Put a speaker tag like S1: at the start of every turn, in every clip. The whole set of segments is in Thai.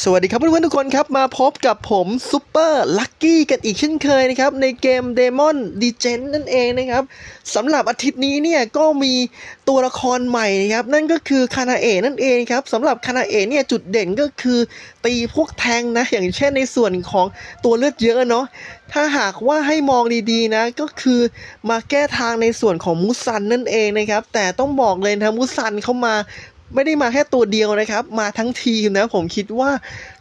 S1: สวัสดีครับเพื่อนๆทุกคนครับ มาพบกับผมซูเปอร์ลักกี้กันอีกเช่นเคยนะครับ ในเกม Demon d e g e n นั่นเองนะครับสำหรับอาทิตย์นี้เนี่ยก็มีตัวละครใหม่นะครับ นั่นก็คือคานาเอะนั่นเองครับสำหรับคานาเอะเนี่ยจุดเด่นก็คือตีพวกแทงนะ อย่างเช่นในส่วนของตัวเลือดเยอะเนาะถ้าหากว่าให้มองดีๆนะก็คือมาแก้ทางในส่วนของมุซันนั่นเองนะครับแต่ต้องบอกเลยนะมุซันเข้ามา ไม่ได้มาแค่ตัวเดียวนะครับ มาทั้งทีมนะผมคิดว่า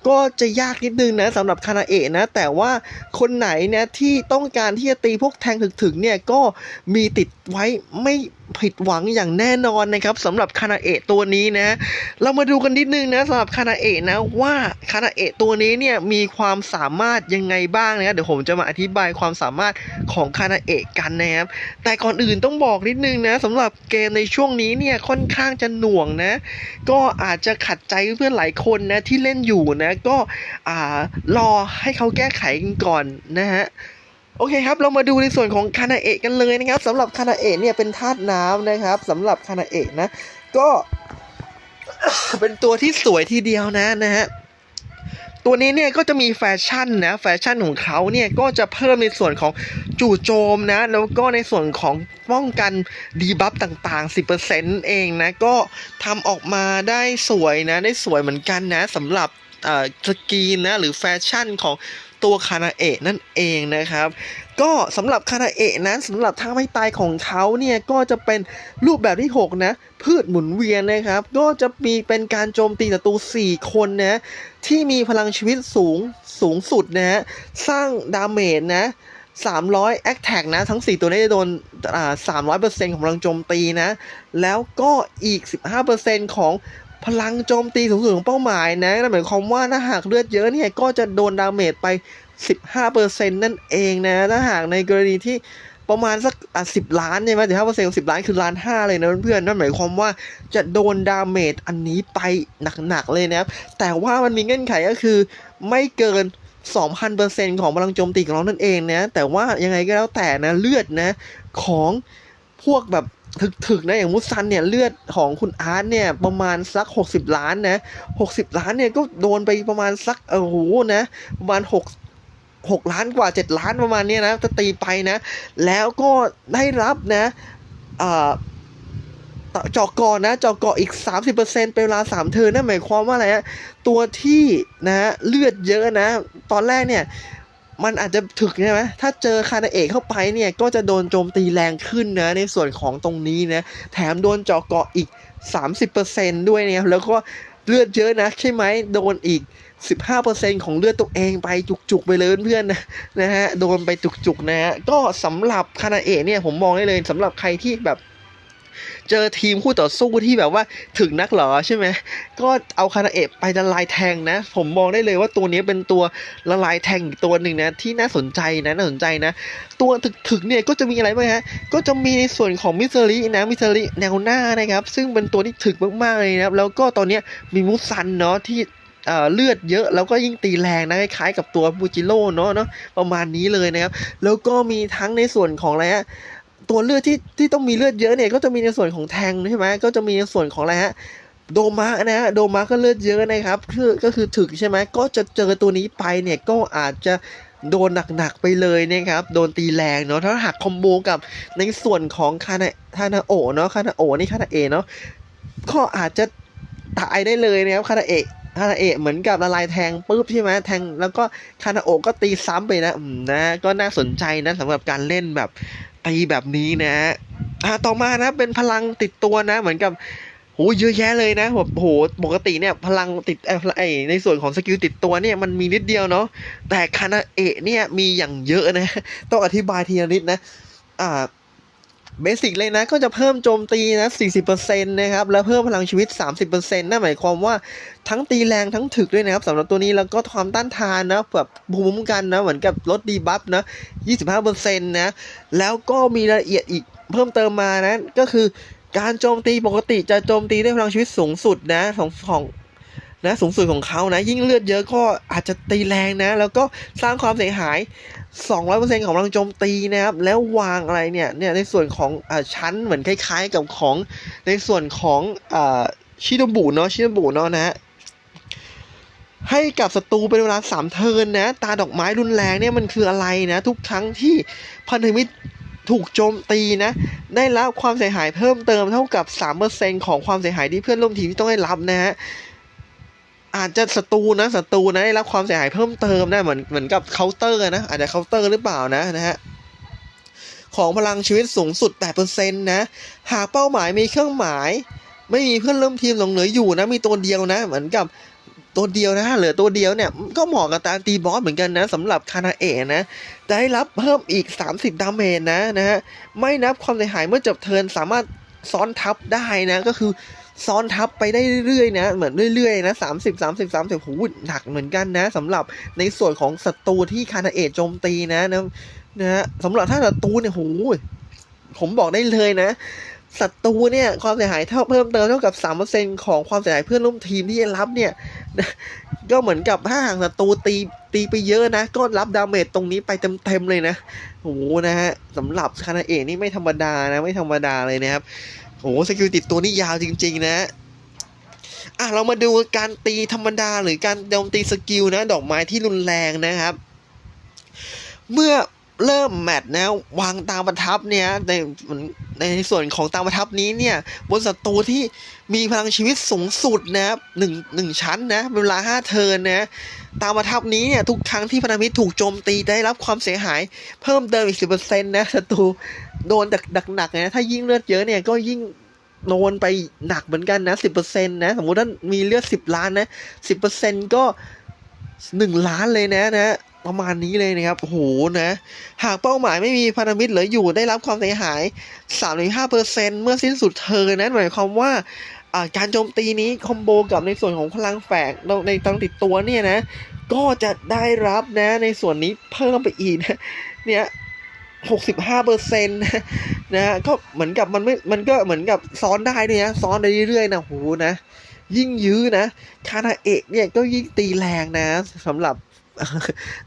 S1: ก็จะยากนิดนึงนะสำหรับคานาเอะนะ แต่ว่าคนไหนเนี่ยที่ต้องการที่จะตีพวกแทงถึกๆเนี่ยก็มีติดไว้ไม่ ผิดหวังอย่างแน่นอนนะครับสำหรับคานาเอะตัวนี้นะ เรามาดูกันนิดนึงนะสำหรับคานาเอะนะว่าคานาเอะตัวนี้เนี่ยมีความสามารถยังไงบ้างนะเดี๋ยวผมจะมาอธิบายความสามารถของคานาเอะกันนะครับแต่ก่อนอื่นต้องบอกนิดนึงนะสำหรับเกมในช่วงนี้เนี่ยค่อนข้างจะหน่วงนะ ก็อาจจะขัดใจเพื่อนหลายคนนะที่เล่นอยู่นะก็อ่ารอให้เขาแก้ไขกันก่อนนะฮะ โอเคครับ เรามาดูในส่วนของคานาเอะกันเลยนะครับสำหรับคานาเอะเนี่ยเป็นธาตุน้ำนะครับสำหรับคานาเอะนะ ก็เป็นตัวที่สวยทีเดียวนะนะฮะตัวนี้เนี่ยก็จะมีแฟชั่นนะแฟชั่นของเขาเนี่ยก็จะเพิ่มในส่วนของจู่โจมนะ แล้วก็ในส่วนของป้องกันดีบัฟต่างๆ 10%เองนะ ก็ทำออกมาได้สวยนะ ได้สวยเหมือนกันนะสำหรับสกรีนนะ หรือแฟชั่นของ ตัวคานาเอะนั่นเองนะครับ ก็สำหรับคานาเอะนั้นสำหรับท่าไม่ตายของเขาเนี่ยก็จะเป็นรูปแบบที่ 6 นะ พืชหมุนเวียนนะครับ ก็จะมีเป็นการโจมตีศัตรู 4 คนนะ ที่มีพลังชีวิตสูงสูงสุดนะ สร้างดาเมจนะ300 a t t a c นะ ทั้ง 4 ตัวนี้จะโดนอ่า300%ของพลังโจมตีนะ แล้วก็อีก 15%ของ พลังโจมตีสูงสุดของเป้าหมายนะนั่นหมายความว่าถ้าหากเลือดเยอะเนี่ยก็จะโดนดาเมจไป 15%นั่นเองนะ ถ้าหากในกรณีที่ประมาณสักอะสิบล้านใช่ไหมสิบห้าเปอร์เซ็นต์สิบล้านคือล้านห้าเลยนะเพื่อนๆนั่นหมายความว่าจะโดนดาเมจอันนี้ไปหนักๆเลยนะครับ แต่ว่ามันมีเงื่อนไขก็คือไม่เกิน 2,000%ของพลังโจมตีของเรานั่นเองนะ แต่ว่ายังไงก็แล้วแต่นะเลือดนะของพวกแบบ ถึกๆนะอย่างมุสันเนี่ยเลือดของคุณอาร์ตเนี่ยประมาณสัก 60 ล้านนะ 60 ล้านเนี่ยก็โดนไปประมาณสักโอ้โหนะประมาณ 6 6 ล้านกว่า 7 ล้านประมาณเนี้ยนะจะตีไปนะ แล้วก็ได้รับนะเอ่อเจาะก่อนนะจาะเกาะอีก 30%เป็นเวลา 3 เทิร์นนั่นหมายความว่าอะไรฮะตัวที่นะเลือดเยอะนะ ตอนแรกเนี่ย มันอาจจะถึกใช่ไหมถ้าเจอคานาเอะเข้าไปเนี่ย ก็จะโดนโจมตีแรงขึ้นนะ ในส่วนของตรงนี้นะ แถมโดนเจาะเกาะอีก 30%ด้วยเนี่ย แล้วก็เลือดเยอะนะใช่ไหม โดนอีก 15%ของเลือดตัวเองไปจุกๆไปเลยเพื่อนๆนะนะฮะ โดนไปจุกๆนะฮะ ก็สำหรับคานาเอะเนี่ยผมมองได้เลยสำหรับใครที่แบบ เจอทีมคู่ต่อสู้ที่แบบว่าถึงนักหรอใช่ไหมก็เอาคานาเอะไปละลายแทงนะ ผมมองได้เลยว่าตัวนี้เป็นตัวละลายแทงอีกตัวหนึ่งนะที่น่าสนใจนะน่าสนใจนะ ตัวถึกๆเนี่ยก็จะมีอะไรบ้างฮะก็จะมีในส่วนของมิสเตอรี่นะมิสเตอรี่แนวหน้านะครับซึ่งเป็นตัวที่ถึกมากๆเลยนะครับแล้วก็ตอนนี้มีมุซันเนาะที่เอ่อเลือดเยอะแล้วก็ยิ่งตีแรงนะคล้ายๆกับตัวบูจิโร่เนาะเนาะประมาณนี้เลยนะครับ แล้วก็มีทั้งในส่วนของอะไรฮะ ตัวเลือดที่ที่ต้องมีเลือดเยอะเนี่ยก็จะมีในส่วนของแทงใช่ไหมก็จะมีในส่วนของอะไรฮะโดมานะฮะโดมาก็เลือดเยอะนะครับคือก็คือถึกใช่ไหมก็จะเจอตัวนี้ไปเนี่ยก็อาจจะโดนหนักๆไปเลยนะครับ โดนตีแรงเนาะถ้าหักคอมโบกับในส่วนของคานาคานาโอเนาะคานาโอนี่คานาเอเนาะก็อาจจะตายได้เลยนะครับคานาเอคานาเอะเหมือนกับละลายแทงปุ๊บใช่ไหมแทงแล้วก็คานาโอก็ตีซ้ำไปนะนะก็น่าสนใจนะสำหรับการเล่นแบบ ตีแบบนี้นะอ่าต่อมานะเป็นพลังติดตัวนะ เหมือนกับโหเยอะแยะเลยนะแบบโหปกติเนี่ยพลังติดไอ้ในส่วนของสกิลติดตัวเนี่ยมันมีนิดเดียวเนาะแต่คานาเอะเนี่ยมีอย่างเยอะนะ ต้องอธิบายทีละนิดนะ อ่า เบสิกเลยนะก็จะเพิ่มโจมตีนะ 40%นะครับ แล้วเพิ่มพลังชีวิต 30%นั่นหมายความว่าทั้งตีแรงทั้งถึกด้วยนะครับสำหรับตัวนี้แล้วก็ความต้านทานนะแบบภูมิคุ้มกันนะเหมือนกับลดดีบัฟนะ 25%นะแล้วก็มีรายละเอียดอีกเพิ่มเติมมานะก็คือการโจมตีปกติจะโจมตีด้วยพลังชีวิตสูงสุดนะของของ นะสูงสุดของเขานะ ยิ่งเลือดเยอะก็อาจจะตีแรงนะ แล้วก็สร้างความเสียหาย 200%ของพลังโจมตีนะครับ แล้ววางอะไรเนี่ยเนี่ยในส่วนของอ่าชั้นเหมือนคล้ายๆกับของในส่วนของอ่าชิโนบุเนาะชิโนบุเนาะนะฮะให้กับศัตรูเป็นเวลาสามเทินนะ ตาดอกไม้รุนแรงเนี่ยมันคืออะไรนะ ทุกครั้งที่พันธมิตรถูกโจมตีนะ ได้รับความเสียหายเพิ่มเติมเท่ากับ 3%ของความเสียหายที่เพื่อนร่วมทีมที่ต้องได้รับนะฮะ อาจจะศัตรูนะศัตรูนะได้รับความเสียหายเพิ่มเติมนะเหมือนเหมือนกับเคาน์เตอร์นะอาจจะเคาน์เตอร์หรือเปล่านะนะฮะของพลังชีวิตสูงสุด 8%นะ หากเป้าหมายมีเครื่องหมาย ไม่มีเพื่อนร่วมทีมหลงเหลืออยู่นะ มีตัวเดียวนะ เหมือนกับตัวเดียวนะเหลือตัวเดียวเนี่ย ก็เหมาะกับการตีบอสเหมือนกันนะสำหรับคานาเอะนะจะได้รับเพิ่มอีก 30 ดาเมจนะนะฮะไม่นับความเสียหายเมื่อจบเทินสามารถซ้อนทับได้นะ ก็คือ ซ้อนทับไปได้เรื่อยๆนะเหมือนเรื่อยๆนะสามสิบสามสิบสามสิบหูหนักเหมือนกันนะสำหรับในส่วนของศัตรูที่คานาเอะโจมตีนะนะนะสำหรับถ้าศัตรูเนี่ยหูผมบอกได้เลยนะศัตรูเนี่ยความเสียหายเท่าเพิ่มเติมเท่ากับสามเปอร์เซ็นของความเสียหายเพื่อนร่วมทีมที่ได้รับเนี่ยก็เหมือนกับถ้าหากศัตรูตีตีไปเยอะนะ ก็รับดาเมจตรงนี้ไปเต็มๆเลยนะโหนะฮะสำหรับคานาเอะนี่ไม่ธรรมดานะไม่ธรรมดาเลยนะครับ โอ้โหสกิลติดตัวนี่ยาวจริง ๆ นะอะเรามาดูการตีธรรมดาหรือการโจมตีสกิลนะดอกไม้ที่รุนแรงนะครับ เมื่อเริ่มแมตช์นะวางตามประทับเนี่ยในในส่วนของตามประทับนี้เนี่ยบนศัตรูที่มีพลังชีวิตสูงสุดนะครับหนึ่งหนึ่งชั้นนะเป็นเวลาห้าเทิร์นนะตามประทับนี้เนี่ยทุกครั้งที่พันธมิตรถูกโจมตีได้รับความเสียหายเพิ่มเติมอีกสิบเปอร์เซ็นต์นะศัตรู โดนดักหนักนะถ้ายิ่งเลือดเยอะเนี่ยก็ยิ่งโดนไปหนักเหมือนกันนะสิบเปอร์เซ็นต์นะ สมมุติถ้ามีเลือดสิบล้านนะสิบเปอร์เซ็นต์ก็หนึ่งล้านเลยนะนะ ประมาณนี้เลยนะครับโหนะ หากเป้าหมายไม่มีพันธมิตรเหลืออยู่ได้รับความเสียหาย3-5%เมื่อสิ้นสุดเธอนะหมายความว่าอ่าการโจมตีนี้คอมโบกับในส่วนของพลังแฝงในตังติดตัวเนี่ยนะ ก็จะได้รับนะในส่วนนี้เพิ่มไปอีกนะเนี่ย หกสิบห้าเปอร์เซ็นต์นะก็เหมือนกับมันไม่ มันก็เหมือนกับซ้อนได้ด้วยนะซ้อนไปเรื่อยๆนะโหนะ ยิ่งยื้อนะคานาเอะเนี่ยก็ยิ่งตีแรงนะสำหรับ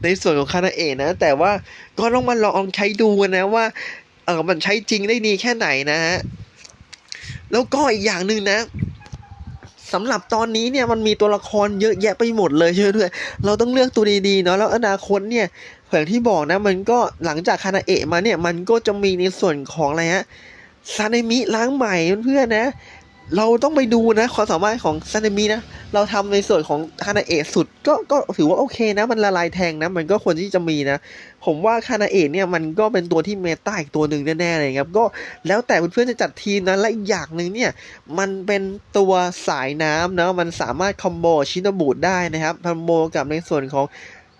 S1: ในส่วนของคานาเอะนะ แต่ว่าก็ต้องมาลองใช้ดูนะว่าเออมันใช้จริงได้ดีแค่ไหนนะฮะแล้วก็อีกอย่างหนึ่งนะสำหรับตอนนี้เนี่ยมันมีตัวละครเยอะแยะไปหมดเลยใช่ไหมด้วยเราต้องเลือกตัวดีๆเนาะแล้วอนาคตเนี่ย อย่างที่บอกนะมันก็หลังจากคานาเอะมาเนี่ยมันก็จะมีในส่วนของอะไรฮะซาเนมิล้างใหม่เพื่อนๆนะ เราต้องไปดูนะความสามารถของซาเนมินะ เราทำในส่วนของคานาเอะสุดก็ก็ถือว่าโอเคนะ มันละลายแทงนะ มันก็ควรที่จะมีนะ ผมว่าคานาเอะเนี่ยมันก็เป็นตัวที่เมตาอีกตัวหนึ่งแน่ๆเลยครับ ก็แล้วแต่เพื่อนๆจะจัดทีมนะ และอีกอย่างหนึ่งเนี่ย มันเป็นตัวสายน้ำเนาะมันสามารถคอมโบชินบูดได้นะครับคอมโบกับในส่วนของ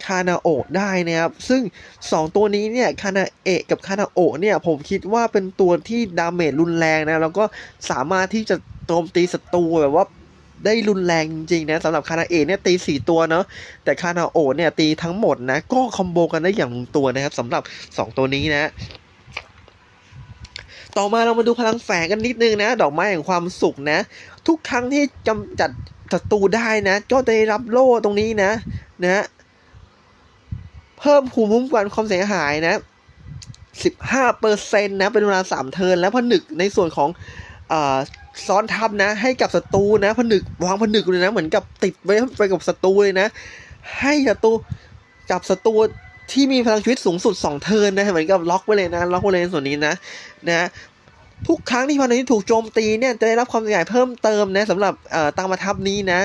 S1: คานาโอะได้นะครับ ซึ่ง 2 ตัวนี้เนี่ยคานาเอะกับคานาโอะเนี่ยผมคิดว่าเป็นตัวที่ดาเมจรุนแรงนะ แล้วก็สามารถที่จะโจมตีศัตรูแบบว่าได้รุนแรงจริงๆนะสำหรับคานาเอะเนี่ยตี 4 ตัวเนาะแต่คานาโอะเนี่ยตีทั้งหมดนะ ก็คอมโบกันได้อย่างลงตัวนะครับสำหรับ 2 ตัวนี้นะต่อมาเรามาดูพลังแฝงกันนิดนึงนะ ดอกไม้แห่งความสุขนะ ทุกครั้งที่กำจัดศัตรูได้นะ ก็จะได้รับโล่ตรงนี้นะนะ เพิ่มภูมิคุ้มกันความเสียหายนะ 15เปอร์เซ็นต์นะ เป็นเวลา3เทิร์นแล้วผนึกในส่วนของอซ้อนทับนะ ให้กับศัตรูนะ ผนึกวางผนึกเลยนะ เหมือนกับติดไว้ไปกับศัตรูเลยนะ ให้ศัตรูกับศัตรูที่มีพลังชีวิตสูงสุด 2 เทิร์นนะ เหมือนกับล็อกไว้เลยนะ ล็อกไว้เลยในส่วนนี้นะ นะทุกครั้งที่พันธมิตรถูกโจมตีเนี่ยจะได้รับความเสียหายเพิ่มเติมนะสำหรับตามมาทับนี้นะ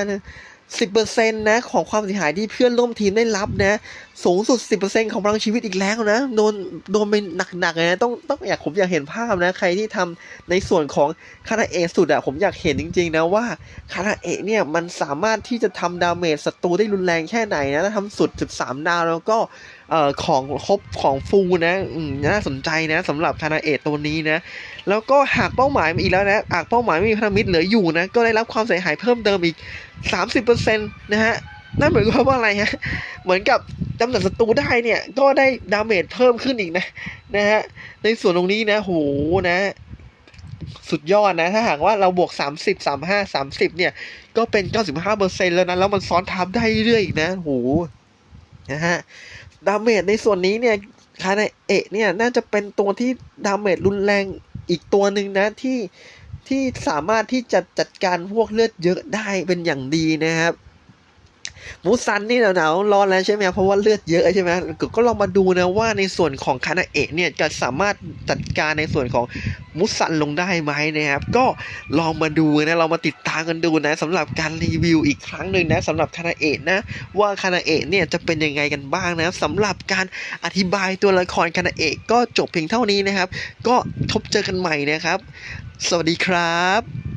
S1: สิบเปอร์เซ็นต์นะของความเสียหายที่เพื่อนร่วมทีมได้รับนะ สูงสุดสิบเปอร์เซ็นต์ของพลังชีวิตอีกแล้วนะ โดนโดนไปหนักๆเลยนะต้องต้องอยากผมอยากเห็นภาพนะ ใครที่ทำในส่วนของคานาเอะสุดอะผมอยากเห็นจริงๆนะว่าคานาเอะเนี่ยมันสามารถที่จะทำดาเมจศัตรูได้รุนแรงแค่ไหนนะถ้าทำสุด 13 ดาวแล้วก็เอ่อของครบของฟูนะอืมน่าสนใจนะสำหรับคานาเอะตัวนี้นะ แล้วก็หากเป้าหมายมีอีกแล้วนะหากเป้าหมายไม่มีพันธมิตรเหลืออยู่นะก็ได้รับความเสียหายเพิ่มเติมอีก 30%นะฮะ นั่นหมายความว่าอะไรฮะ เหมือนกับจำนวนศัตรูได้เนี่ย ก็ได้ดาเมจเพิ่มขึ้นอีกนะ นะฮะ ในส่วนตรงนี้นะ โหนะ สุดยอดนะ ถ้าหากว่าเราบวก 30 35 30 เนี่ย ก็เป็น 95%แล้วนะ แล้วมันซ้อนทับได้เรื่อยๆอีกนะ โห นะฮะ ดาเมจในส่วนนี้เนี่ย คานเอะเนี่ย น่าจะเป็นตัวที่ดาเมจรุนแรงอีกตัวหนึ่งนะที่ที่สามารถที่จะจัดการพวกเลือดเยอะได้เป็นอย่างดีนะครับ มูซันนี่หนาวๆร้อนแล้วใช่ไหมเพราะว่าเลือดเยอะใช่ไหมก็ก็ลองมาดูนะว่าในส่วนของคานาเอะเนี่ยจะสามารถจัดการในส่วนของมุซันลงได้ไหมนะครับ ก็ลองมาดูนะเรามาติดตามกันดูนะสำหรับการรีวิวอีกครั้งหนึ่งนะสำหรับคานาเอะนะว่าคานาเอะเนี่ยจะเป็นยังไงกันบ้างนะสำหรับการอธิบายตัวละครคานาเอะก็จบเพียงเท่านี้นะครับ ก็ทบเจอกันใหม่นะครับ สวัสดีครับ